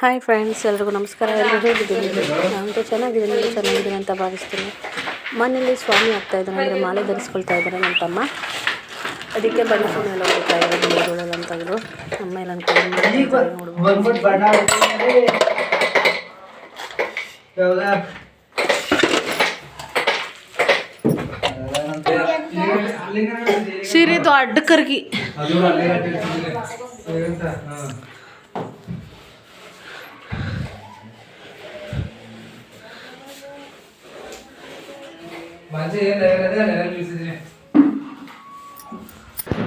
Hi friends ಎಲ್ರಿಗೂ ನಮಸ್ಕಾರ. ಎಲ್ಲರೂ ಹೇಗಿದ್ದೀನಿ ನಾನು ಚೆನ್ನಾಗಿದ್ದೀನಿ. ನೀವು ಚೆನ್ನಾಗಿದ್ದೀನಿ ಅಂತ ಭಾವಿಸ್ತೀನಿ. ಮನೆಯಲ್ಲಿ ಸ್ವಾಮಿ ಆಗ್ತಾ ಇದ್ದಾರೆ. ಅಂದರೆ ಮಾಲೆ ಧರಿಸ್ಕೊಳ್ತಾ ಇದ್ದಾರೆ ನನ್ನ ತಮ್ಮ. ಅದಕ್ಕೆ ಬಣ್ಣ ಎಲ್ಲ ಹೋಗ್ತಾ ಇದ್ದಾರೆ. ಬೆಳೆಗಳೆಲ್ಲ ಅಂತ ಇದ್ರು ಅಮ್ಮ ಎಲ್ಲ ನೋಡ್ಬೋದು ಬಂದ್ಬಿಟ್ಟು ಬಣ್ಣ ಹೊಡಿತೀನಿ. ಯಾವ್ದಾ? ಸೀರೆ ದೊಡ್ಡ ಕರ್ಗಿ. ಏನ್ ಬೀಸಿದ್ದೀನಿ.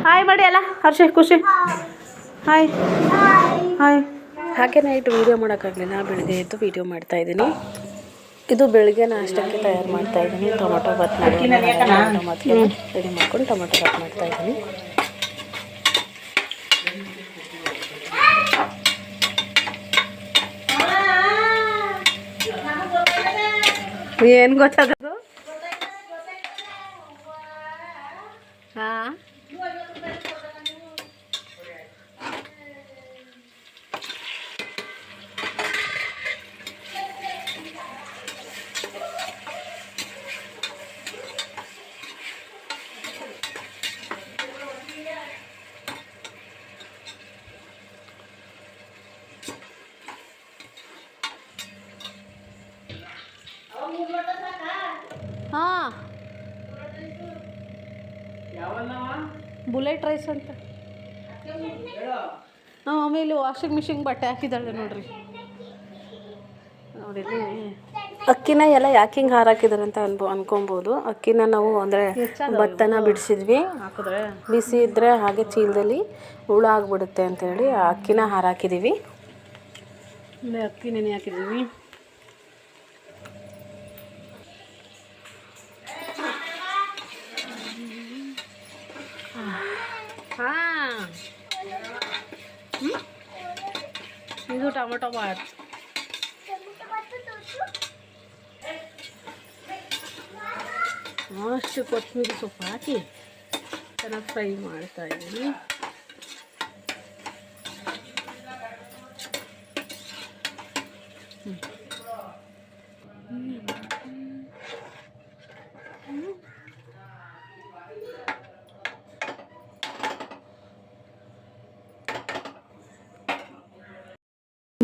ಹಾಯ್ ಮಾಡಿ ಅಲ್ಲ ಹರ್ಷ ಖುಷಿ. ಹಾಯ್ ಹಾಯ್ ಹಾಗೆ ನೈಟ್ ವೀಡಿಯೋ ಮಾಡೋಕ್ಕಾಗಲಿಲ್ಲ ಬೆಳಗ್ಗೆ ಎದ್ದು ವೀಡಿಯೋ ಮಾಡ್ತಾ ಇದ್ದೀನಿ. ಇದು ಬೆಳಗ್ಗೆ ನಾಷ್ಟಕ್ಕೆ ತಯಾರು ಮಾಡ್ತಾ ಇದ್ದೀನಿ ಟೊಮೊಟೊ ಬಾತ್ ಟೊಮೊಟೊ ರೆಡಿ ಮಾಡ್ಕೊಂಡು ಟೊಮೊಟೊ ಬಾತ್ ಮಾಡ್ತಾ ಇದ್ದೀನಿ. ಏನು ಗೊತ್ತಾಗೋದು 啊。ಬುಲೆಟ್ ರೈಸ್ ಅಂತ. ಆಮೇಲೆ ವಾಷಿಂಗ್ ಮಿಷಿನ್ ಬಟ್ಟೆ ಹಾಕಿದ್ದಾಳೆ ನೋಡ್ರಿ. ನೋಡಿ ಅಕ್ಕಿನ ಎಲ್ಲ ಯಾಕೆ ಹಿಂಗೆ ಹಾರಾಕಿದ್ದಾರೆ ಅಂತ ಅನ್ಬೋ ಅನ್ಕೊಬೋದು. ಅಕ್ಕಿನ ನಾವು ಅಂದರೆ ಭತ್ತನ ಬಿಡಿಸಿದ್ವಿ. ಹಾಕಿದ್ರೆ? ಬಿಸಿ ಇದ್ದರೆ ಹಾಗೆ ಚೀಲದಲ್ಲಿ ಹುಳ ಆಗಿಬಿಡುತ್ತೆ ಅಂತೇಳಿ ಆ ಅಕ್ಕಿನ ಹಾರಾಕಿದ್ದೀವಿ ಅಕ್ಕಿ ನೆನೆ ಹಾಕಿದ್ದೀವಿ ಇದು ಟೊಮೊಟೊ ಬಾತ್ ಅಷ್ಟು ಕೊತ್ತಂಬರಿ ಸೊಪ್ಪು ಹಾಕಿ ಚೆನ್ನಾಗಿ ಫ್ರೈ ಮಾಡ್ತಾ ಇದ್ದೀನಿ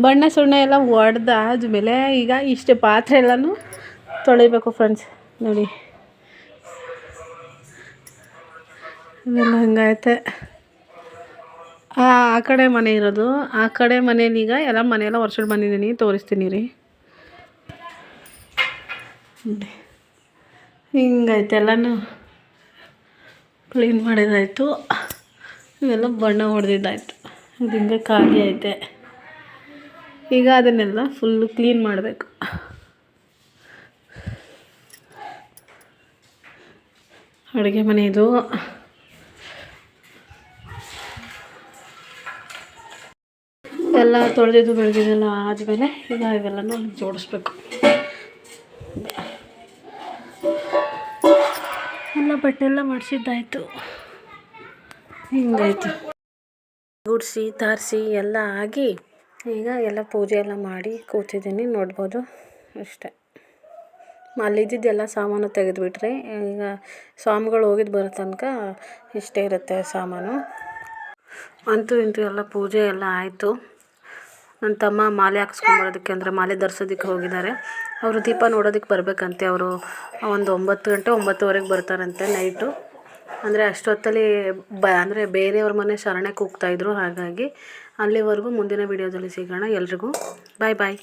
ಬಣ್ಣ ಸುಣ್ಣ ಎಲ್ಲ ಒಡೆದಾದ್ಮೇಲೆ ಈಗ ಇಷ್ಟು ಪಾತ್ರೆ ಎಲ್ಲನೂ ತೊಳಿಬೇಕು ಫ್ರೆಂಡ್ಸ್ ನೋಡಿ. ಇವೆಲ್ಲ ಹಂಗೈತೆ ಆ ಕಡೆ ಮನೆ ಇರೋದು. ಆ ಕಡೆ ಮನೇಲಿ ಈಗ ಎಲ್ಲ ಮನೆಯೆಲ್ಲ ವರ್ಷದ ಬಂದಿದ್ದೀನಿ. ತೋರಿಸ್ತೀನಿ ರೀ. ಹಿಂಗೈತೆ ಎಲ್ಲನೂ. ಕ್ಲೀನ್ ಮಾಡಿದಾಯ್ತು. ಇವೆಲ್ಲ ಬಣ್ಣ ಹೊಡೆದಿದ್ದಾಯ್ತು ಇದು ಹಿಂಗೆ ಖಾಲಿ ಐತೆ ಈಗ ಅದನ್ನೆಲ್ಲ ಫುಲ್ಲು ಕ್ಲೀನ್ ಮಾಡಬೇಕು. ಅಡುಗೆ ಮನೆಯದು ಎಲ್ಲ ತೊಳೆದಿದ್ದು ಬೆಳೆದಿದ್ದೆಲ್ಲ ಆದಮೇಲೆ ಈಗ ಇವೆಲ್ಲನೂ ಜೋಡಿಸ್ಬೇಕು. ಎಲ್ಲ ಬಟ್ಟೆ ಎಲ್ಲ ಮಾಡಿಸಿದ್ದಾಯಿತು. ಹಿಂಗಾಯ್ತು. ಗುಡಿಸಿ, ತಾರಿಸಿ ಎಲ್ಲ ಆಗಿ ಈಗ ಎಲ್ಲ ಪೂಜೆ ಎಲ್ಲ ಮಾಡಿ ಕೂತಿದ್ದೀನಿ, ನೋಡ್ಬೋದು ಅಷ್ಟೇ. ಅಲ್ಲಿದ್ದೆಲ್ಲ ಸಾಮಾನು ತೆಗೆದುಬಿಟ್ರೆ, ಈಗ ಸ್ವಾಮಿಗಳು ಹೋಗಿದ್ದು ಬರೋ ತನಕ ಇಷ್ಟೇ ಇರುತ್ತೆ ಸಾಮಾನು. ಅಂತೂ ಇಂತೂ ಎಲ್ಲ ಪೂಜೆ ಎಲ್ಲ ಆಯಿತು. ನನ್ನ ತಮ್ಮ ಮಾಲೆ ಹಾಕ್ಸ್ಕೊಂಬರೋದಕ್ಕೆ ಅಂದರೆ ಮಾಲೆ ಧರಿಸೋದಕ್ಕೆ ಹೋಗಿದ್ದಾರೆ. ಅವರು ದೀಪ ನೋಡೋದಕ್ಕೆ ಬರಬೇಕಂತೆ, ಅವರು ಒಂದು ಒಂಬತ್ತು ಗಂಟೆ ಒಂಬತ್ತುವರೆಗೆ ಬರ್ತಾರಂತೆ ನೈಟು. ಅಂದರೆ ಅಷ್ಟೊತ್ತಲ್ಲಿ ಬ, ಅಂದರೆ ಬೇರೆಯವ್ರ ಮನೆ ಶರಣಕ್ಕೆ ಹೋಗ್ತಾಯಿದ್ರು ಹಾಗಾಗಿ ಅಲ್ಲಿವರೆಗೂ ಮುಂದಿನ ವೀಡಿಯೋದಲ್ಲಿ ಸಿಗೋಣ ಎಲ್ರಿಗೂ. ಬಾಯ್ ಬಾಯ್